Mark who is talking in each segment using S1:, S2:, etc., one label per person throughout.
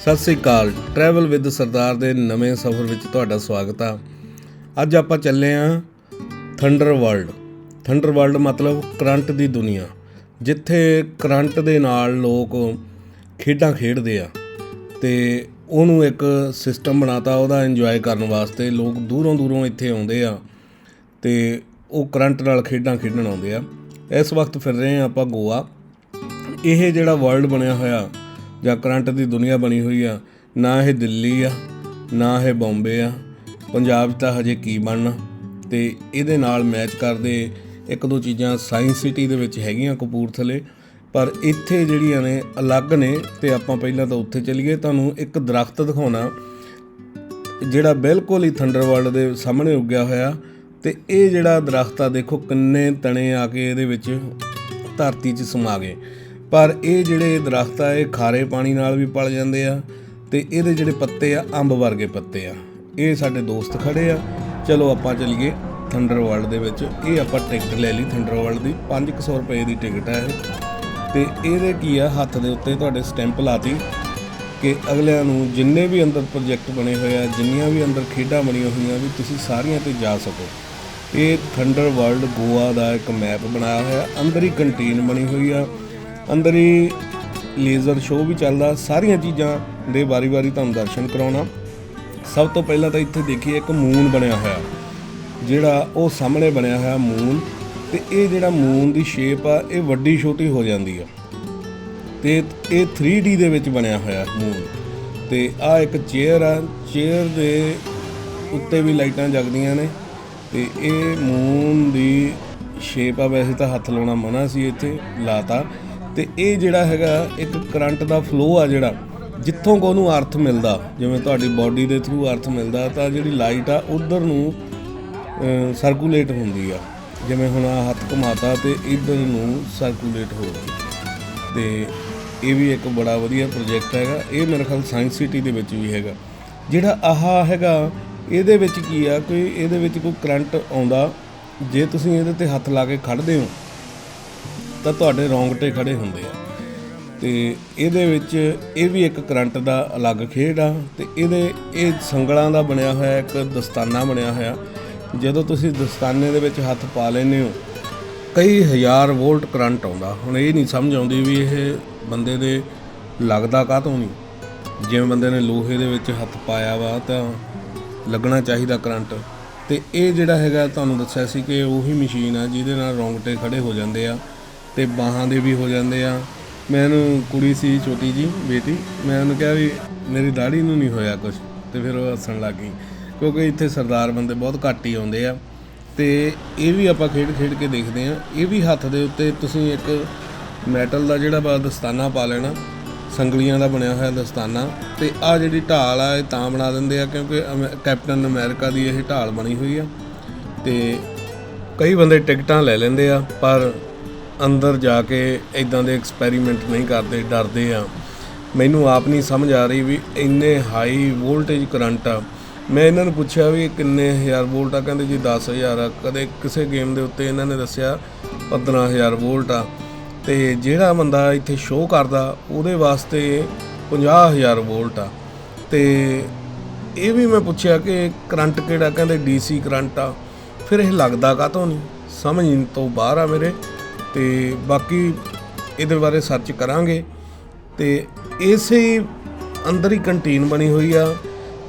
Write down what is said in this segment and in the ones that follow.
S1: Sat Sri Akal. Travel with ਸਰਦਾਰ ਦੇ ਨਵੇਂ ਸਫ਼ਰ ਵਿੱਚ ਤੁਹਾਡਾ ਸਵਾਗਤ ਆ। ਅੱਜ ਆਪਾਂ ਚੱਲੇ ਆਂ ਥੰਡਰ ਵਰਲਡ ਥੰਡਰ ਵਰਲਡ ਮਤਲਬ ਕਰੰਟ ਦੀ ਦੁਨੀਆ, ਜਿੱਥੇ ਕਰੰਟ ਦੇ ਨਾਲ ਲੋਕ ਖੇਡਾਂ ਖੇਡਦੇ ਆ ਤੇ ਉਹਨੂੰ ਇੱਕ ਸਿਸਟਮ ਬਣਾਤਾ, ਉਹਦਾ ਇੰਜੋਏ ਕਰਨ ਵਾਸਤੇ ਲੋਕ ਦੂਰੋਂ ਦੂਰੋਂ ਇੱਥੇ ਆਉਂਦੇ ਆ ਤੇ ਉਹ ਕਰੰਟ ਨਾਲ ਖੇਡਾਂ ਖੇਡਣ ਆਉਂਦੇ ਆ। ਇਸ ਵਕਤ ਫਿਰ ਰਹੇ ਆ ਆਪਾਂ ਗੋਆ। ਇਹ ਜਿਹੜਾ ਵਰਲਡ ਬਣਿਆ ਹੋਇਆ ਜਾਂ ਕਰੰਟ ਦੀ ਦੁਨੀਆ ਬਣੀ ਹੋਈ ਆ, ਨਾ ਇਹ ਦਿੱਲੀ ਆ, ਨਾ ਇਹ ਬੰਬੇ ਆ। ਪੰਜਾਬ 'ਚ ਤਾਂ ਹਜੇ ਕੀ ਬਣਨਾ? ਤੇ ਇਹਦੇ ਨਾਲ ਮੈਚ ਕਰਦੇ ਇੱਕ ਦੋ ਚੀਜ਼ਾਂ ਸਾਇੰਸ ਸਿਟੀ ਦੇ ਵਿੱਚ ਹੈਗੀਆਂ ਕਪੂਰਥਲੇ, ਪਰ ਇੱਥੇ ਜਿਹੜੀਆਂ ਨੇ ਅਲੱਗ ਨੇ ਤੇ ਆਪਾਂ ਪਹਿਲਾਂ ਤਾਂ ਉੱਥੇ ਚਲੀਏ। ਤੁਹਾਨੂੰ ਇੱਕ ਦਰਖਤ ਦਿਖਾਉਣਾ, ਜਿਹੜਾ ਬਿਲਕੁਲ ਹੀ ਥੰਡਰਵਰਲਡ ਦੇ ਸਾਹਮਣੇ ਉੱਗਿਆ ਹੋਇਆ। ਤੇ ਇਹ ਜਿਹੜਾ ਦਰਖਤ ਆ, ਦੇਖੋ ਕਿੰਨੇ ਤਣੇ ਆ ਕੇ ਇਹਦੇ ਵਿੱਚ ਧਰਤੀ 'ਚ ਸਮਾ ਗਏ। ਪਰ ਇਹ ਜਿਹੜੇ ਦਰਖਤ ਆ, ਇਹ ਖਾਰੇ ਪਾਣੀ ਨਾਲ ਵੀ ਪਲ ਜਾਂਦੇ ਆ ਤੇ ਇਹਦੇ ਜਿਹੜੇ ਪੱਤੇ ਆ, ਅੰਬ ਵਰਗੇ ਪੱਤੇ ਆ। ਇਹ ਸਾਡੇ ਦੋਸਤ ਖੜੇ ਆ। ਚਲੋ ਆਪਾਂ ਚਲੀਏ ਥੰਡਰ ਵਰਲਡ ਦੇ ਵਿੱਚ। ਇਹ ਆਪਾਂ ਟਿਕਟ ਲੈ ਲਈ ਥੰਡਰ ਵਰਲਡ ਦੀ। 500 ਰੁਪਏ ਦੀ ਟਿਕਟ ਹੈ ਇਹ। ਤੇ ਇਹਦੇ ਕੀ ਆ, ਹੱਥ ਦੇ ਉੱਤੇ ਤੁਹਾਡੇ ਸਟੈਂਪ ਲਾਤੀ ਕਿ ਅਗਲਿਆਂ ਨੂੰ ਜਿੰਨੇ ਵੀ ਅੰਦਰ ਪ੍ਰੋਜੈਕਟ ਬਣੇ ਹੋਏ ਆ, ਜਿੰਨੀਆਂ ਵੀ ਅੰਦਰ ਖੇਡਾਂ ਬਣੀਆਂ ਹੋਈਆਂ ਵੀ ਤੁਸੀਂ ਸਾਰੀਆਂ ਤੇ ਜਾ ਸਕੋ। ਇਹ ਥੰਡਰ ਵਰਲਡ ਗੋਆ ਦਾ ਇੱਕ ਮੈਪ ਬਣਾਇਆ ਹੋਇਆ। ਅੰਦਰ ਹੀ ਕੰਟੀਨ ਬਣੀ ਹੋਈ ਆ। ਅੰਦਰ ਹੀ ਲੇਜ਼ਰ ਸ਼ੋਅ ਵੀ ਚੱਲਦਾ, ਸਾਰੀਆਂ ਚੀਜ਼ਾਂ ਦੇ ਵਾਰੀ-ਵਾਰੀ ਤੁਹਾਨੂੰ ਦਰਸ਼ਨ ਕਰਾਉਣਾ। ਸਭ ਤੋਂ ਪਹਿਲਾਂ ਤਾਂ ਇੱਥੇ ਦੇਖੀਏ, ਇੱਕ ਮੂਨ ਬਣਿਆ ਹੋਇਆ। ਜਿਹੜਾ ਉਹ ਸਾਹਮਣੇ ਬਣਿਆ ਹੋਇਆ ਮੂਨ ਤੇ ਇਹ ਜਿਹੜਾ ਮੂਨ ਦੀ ਸ਼ੇਪ ਆ, ਇਹ ਵੱਡੀ ਛੋਟੀ ਹੋ ਜਾਂਦੀ ਆ। ਤੇ ਇਹ 3D ਦੇ ਵਿੱਚ ਬਣਿਆ ਹੋਇਆ ਮੂਨ ਤੇ ਆ ਇੱਕ ਚੇਅਰ ਆ ਚੇਅਰ ਦੇ ਉੱਤੇ ਵੀ ਲਾਈਟਾਂ ਜਗਦੀਆਂ ਨੇ। ਤੇ ਇਹ ਮੂਨ ਦੀ ਸ਼ੇਪ ਆ, ਵੈਸੇ ਤਾਂ ਹੱਥ ਲਾਉਣਾ ਮਨਾ ਸੀ ਇੱਥੇ, ਲਾਤਾ। ਤੇ ਇਹ ਜਿਹੜਾ ਹੈਗਾ, ਇੱਕ ਕਰੰਟ ਦਾ ਫਲੋ ਆ ਜਿਹੜਾ, ਜਿੱਥੋਂ ਕੋ ਉਹਨੂੰ ਅਰਥ ਮਿਲਦਾ, ਜਿਵੇਂ ਤੁਹਾਡੀ ਬਾਡੀ ਦੇ ਥਰੂ ਅਰਥ ਮਿਲਦਾ, ਤਾਂ ਜਿਹੜੀ ਲਾਈਟ ਆ, ਉਧਰ ਨੂੰ ਸਰਕੂਲੇਟ ਹੁੰਦੀ ਆ। ਜਿਵੇਂ ਹੁਣ ਆਹ ਹੱਥ ਘੁਮਾਤਾ ਤੇ ਇਧਰ ਨੂੰ ਸਰਕੂਲੇਟ ਹੋ ਗਈ ਤੇ ਇਹ ਵੀ ਇੱਕ ਬੜਾ ਵਧੀਆ ਪ੍ਰੋਜੈਕਟ ਹੈਗਾ। ਇਹ ਮੇਰੇ ਖਿਆਲ ਸਾਇੰਸ ਸਿਟੀ ਦੇ ਵਿੱਚ ਵੀ ਹੈਗਾ। ਜਿਹੜਾ ਆਹਾ ਹੈਗਾ, ਇਹਦੇ ਵਿੱਚ ਕੀ ਆ, ਕੋਈ ਇਹਦੇ ਵਿੱਚ ਕੋਈ ਕਰੰਟ ਆਉਂਦਾ, ਜੇ ਤੁਸੀਂ ਇਹਦੇ ਤੇ ਹੱਥ ਲਾ ਕੇ ਖੜਦੇ ਹੋ ਤਾਂ ਤੁਹਾਡੇ ਰੌਂਗਟੇ ਖੜੇ ਹੁੰਦੇ ਆ। ਤੇ ਇਹਦੇ ਵਿੱਚ ਇਹ ਵੀ ਇੱਕ ਕਰੰਟ ਦਾ ਅਲੱਗ ਖੇਡ ਆ ਤੇ ਇਹਦੇ, ਇਹ ਸੰਗਲਾਂ ਦਾ ਬਣਿਆ ਹੋਇਆ, ਇੱਕ ਦਸਤਾਨਾ ਬਣਿਆ ਹੋਇਆ। ਜਦੋਂ ਤੁਸੀਂ ਦਸਤਾਨੇ ਦੇ ਵਿੱਚ ਹੱਥ ਪਾ ਲੈਂਦੇ ਹੋ, ਕਈ ਹਜ਼ਾਰ ਵੋਲਟ ਕਰੰਟ ਆਉਂਦਾ। ਹੁਣ ਇਹ ਨਹੀਂ ਸਮਝ ਆਉਂਦੀ ਵੀ ਇਹ ਬੰਦੇ ਦੇ ਲੱਗਦਾ ਕਾਹਤੋਂ ਨਹੀਂ। ਜਿਵੇਂ ਬੰਦੇ ਨੇ ਲੋਹੇ ਦੇ ਵਿੱਚ ਹੱਥ ਪਾਇਆ ਵਾ ਤਾਂ ਲੱਗਣਾ ਚਾਹੀਦਾ ਕਰੰਟ। ਤੇ ਇਹ ਜਿਹੜਾ ਹੈਗਾ, ਤੁਹਾਨੂੰ ਦੱਸਿਆ ਸੀ ਕਿ ਉਹੀ ਮਸ਼ੀਨ ਆ ਜਿਹਦੇ ਨਾਲ ਰੌਂਗਟੇ ਖੜੇ ਹੋ ਜਾਂਦੇ ਆ। ਤੇ ਬਾਹਾਂ ਦੇ ਵੀ ਹੋ ਜਾਂਦੇ ਆ। ਮੈਨੂੰ ਕੁੜੀ ਸੀ, ਛੋਟੀ ਜੀ, ਬੇਟੀ। ਮੈਂ ਉਹਨੂੰ ਕਿਹਾ ਵੀ ਮੇਰੀ ਦਾੜੀ ਨੂੰ ਨਹੀਂ ਹੋਇਆ ਕੁਝ ਤੇ ਫਿਰ ਉਹ ਹੱਸਣ ਲੱਗ ਗਈ। ਕਿਉਂਕਿ ਇੱਥੇ ਸਰਦਾਰ ਬੰਦੇ ਬਹੁਤ ਘੱਟ ਹੀ ਆਉਂਦੇ ਆ। ਤੇ ਇਹ ਵੀ ਆਪਾਂ ਖੇਡ ਖੇਡ ਕੇ ਦੇਖਦੇ ਆ। ਇਹ ਵੀ ਹੱਥ ਦੇ ਉੱਤੇ ਤੁਸੀਂ ਇੱਕ ਮੈਟਲ ਦਾ ਜਿਹੜਾ ਬਾ ਦਸਤਾਨਾ ਪਾ ਲੈਣਾ। ਸੰਗਲੀਆਂ ਦਾ ਬਣਿਆ ਹੋਇਆ ਦਸਤਾਨਾ। ਤੇ ਆ ਜਿਹੜੀ ਢਾਲ ਆ, ਇਹ ਤਾਂ ਬਣਾ ਦਿੰਦੇ ਆ ਕਿਉਂਕਿ ਅਮੈ- ਕੈਪਟਨ ਅਮਰੀਕਾ ਦੀ ਇਹ ਢਾਲ ਬਣੀ ਹੋਈ ਆ। ਤੇ ਕਈ ਬੰਦੇ ਟਿਕਟਾਂ ਲੈ ਲੈਂਦੇ ਆ, ਪਰ ਅੰਦਰ ਜਾ ਕੇ ਇਦਾਂ ਦੇ ਐਕਸਪੈਰੀਮੈਂਟ ਨਹੀਂ ਕਰਦੇ, ਡਰਦੇ ਆ। ਮੈਨੂੰ ਆਪ ਨਹੀਂ ਸਮਝ ਆ ਰਹੀ ਵੀ ਇੰਨੇ ਹਾਈ ਵੋਲਟੇਜ ਕਰੰਟ ਆ। ਮੈਂ ਇਹਨਾਂ ਨੂੰ ਪੁੱਛਿਆ ਵੀ ਕਿੰਨੇ ਹਜ਼ਾਰ ਵੋਲਟ ਆ, ਕਹਿੰਦੇ ਜੀ 10000 ਆ। ਕਦੇ ਕਿਸੇ ਗੇਮ ਦੇ ਉੱਤੇ ਇਹਨਾਂ ਨੇ ਦੱਸਿਆ 15000 ਵੋਲਟ ਆ। ਤੇ ਜਿਹੜਾ ਬੰਦਾ ਇੱਥੇ ਸ਼ੋਅ ਕਰਦਾ, ਉਹਦੇ ਵਾਸਤੇ 50000 ਵੋਲਟ ਆ। ਤੇ ਇਹ ਵੀ ਮੈਂ ਪੁੱਛਿਆ ਕਿ ਕਰੰਟ ਕਿਹੜਾ, ਕਹਿੰਦੇ ਡੀਸੀ ਕਰੰਟ ਆ। ਫਿਰ ਇਹ ਲੱਗਦਾ ਕਾਹਤੋਂ ਨਹੀਂ? ਸਮਝ ਤੋਂ ਬਾਹਰ ਆ ਮੇਰੇ। ਤੇ ਬਾਕੀ ਇਹਦੇ ਬਾਰੇ ਸਰਚ ਕਰਾਂਗੇ। ਤੇ ਇਸੇ ਹੀ ਅੰਦਰ ਹੀ ਕੰਟੀਨ ਬਣੀ ਹੋਈ ਆ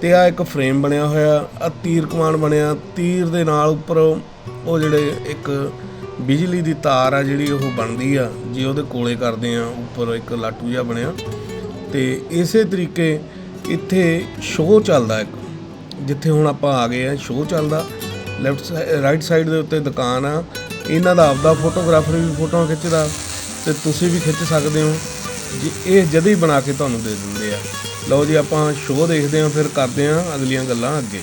S1: ਤੇ ਆ ਇੱਕ ਫਰੇਮ ਬਣਿਆ ਹੋਇਆ ਆ ਤੀਰ ਕਮਾਨ ਬਣਿਆ, ਤੀਰ ਦੇ ਨਾਲ ਉੱਪਰ ਉਹ ਜਿਹੜੇ ਇੱਕ ਬਿਜਲੀ ਦੀ ਤਾਰ ਆ ਜਿਹੜੀ ਉਹ ਬਣਦੀ ਆ, ਜੇ ਉਹਦੇ ਕੋਲੇ ਕਰਦੇ ਆ, ਉੱਪਰ ਇੱਕ ਲਾਟੂ ਜਿਹਾ ਬਣਿਆ। ਤੇ ਇਸੇ ਤਰੀਕੇ ਇੱਥੇ ਸ਼ੋਅ ਚੱਲਦਾ ਇੱਕ, ਜਿੱਥੇ ਹੁਣ ਆਪਾਂ ਆ ਗਏ ਆ ਸ਼ੋਅ ਚੱਲਦਾ। ਲੈਫਟ ਰਾਈਟ ਸਾਈਡ ਦੇ ਉੱਤੇ ਦੁਕਾਨ ਆ। ਇਹਨਾਂ ਦਾ ਆਪਦਾ ਫੋਟੋਗ੍ਰਾਫਰ ਵੀ ਫੋਟੋਆਂ ਖਿੱਚਦਾ ਤੇ ਤੁਸੀਂ ਵੀ ਖਿੱਚ ਸਕਦੇ ਹੋ। ਜੀ, ਇਹ ਜਦ ਹੀ ਬਣਾ ਕੇ ਤੁਹਾਨੂੰ ਦੇ ਦਿੰਦੇ ਆ। ਲਓ ਜੀ, ਆਪਾਂ ਸ਼ੋਅ ਦੇਖਦੇ ਹਾਂ, ਫਿਰ ਕਰਦੇ ਹਾਂ ਅਗਲੀਆਂ ਗੱਲਾਂ ਅੱਗੇ।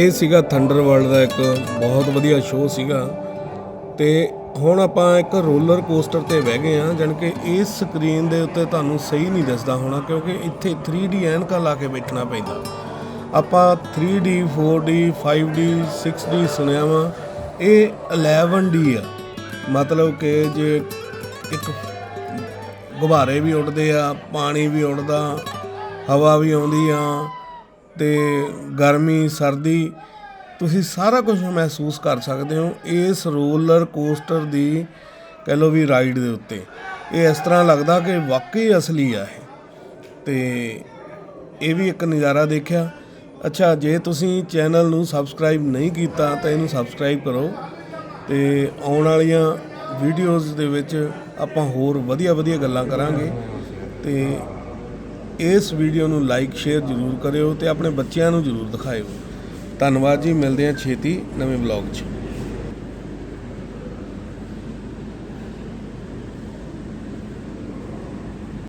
S1: ਇਹ ਸੀਗਾ ਥੰਡਰ ਵਰਲਡ ਦਾ ਇੱਕ ਬਹੁਤ ਵਧੀਆ ਸ਼ੋਅ ਸੀਗਾ। ਤੇ ਹੁਣ ਆਪਾਂ ਇੱਕ ਰੋਲਰ ਕੋਸਟਰ ਤੇ ਬਹਿ ਗਏ ਆ ਜਾਣੀ ਕਿ ਇਸ ਸਕਰੀਨ ਦੇ ਉੱਤੇ ਤੁਹਾਨੂੰ ਸਹੀ ਨਹੀਂ ਦਿਸਦਾ ਹੋਣਾ, ਕਿਉਂਕਿ ਇੱਥੇ 3D ਐਨਕਾਂ ਲਾ ਕੇ ਬੈਠਣਾ ਪੈਂਦਾ। ਆਪਾਂ 3D 4D 5D 6D ਸੁਣਿਆ ਵਾ, ਇਹ 11D ਆ। ਮਤਲਬ ਕਿ ਜੇ ਇੱਕ ਗੁਬਾਰੇ ਵੀ ਉੱਡਦੇ ਆ, ਪਾਣੀ ਵੀ ਉੱਡਦਾ, ਹਵਾ ਵੀ ਆਉਂਦੀ ਆ ਤੇ ਗਰਮੀ, ਸਰਦੀ, ਤੁਸੀਂ ਸਾਰਾ ਕੁਝ ਮਹਿਸੂਸ ਕਰ ਸਕਦੇ ਹੋ ਇਸ ਰੋਲਰ ਕੋਸਟਰ ਦੀ, ਕਹਿ ਲਓ ਵੀ ਰਾਈਡ ਦੇ ਉੱਤੇ। ਇਹ ਇਸ ਤਰ੍ਹਾਂ ਲੱਗਦਾ ਕਿ ਵਾਕਈ ਅਸਲੀ ਆ ਇਹ। ਤੇ ਇਹ ਵੀ ਇੱਕ ਨਜ਼ਾਰਾ ਦੇਖਿਆ। ਅੱਛਾ, ਜੇ ਤੁਸੀਂ ਚੈਨਲ ਨੂੰ ਸਬਸਕ੍ਰਾਈਬ ਨਹੀਂ ਕੀਤਾ, ਤਾਂ ਇਹਨੂੰ ਸਬਸਕ੍ਰਾਈਬ ਕਰੋ ਤੇ ਆਉਣ ਵਾਲੀਆਂ ਵੀਡੀਓਜ਼ ਦੇ ਵਿੱਚ ਆਪਾਂ ਹੋਰ ਵਧੀਆ ਵਧੀਆ ਗੱਲਾਂ ਕਰਾਂਗੇ। ਤੇ ਇਸ ਵੀਡੀਓ ਨੂੰ ਲਾਈਕ ਸ਼ੇਅਰ ਜ਼ਰੂਰ ਕਰਿਓ ਤੇ ਆਪਣੇ ਬੱਚਿਆਂ ਨੂੰ ਜ਼ਰੂਰ ਦਿਖਾਇਓ। ਧੰਨਵਾਦ ਜੀ, ਮਿਲਦੇ ਹਾਂ ਛੇਤੀ ਨਵੇਂ ਬਲੌਗ 'ਚ।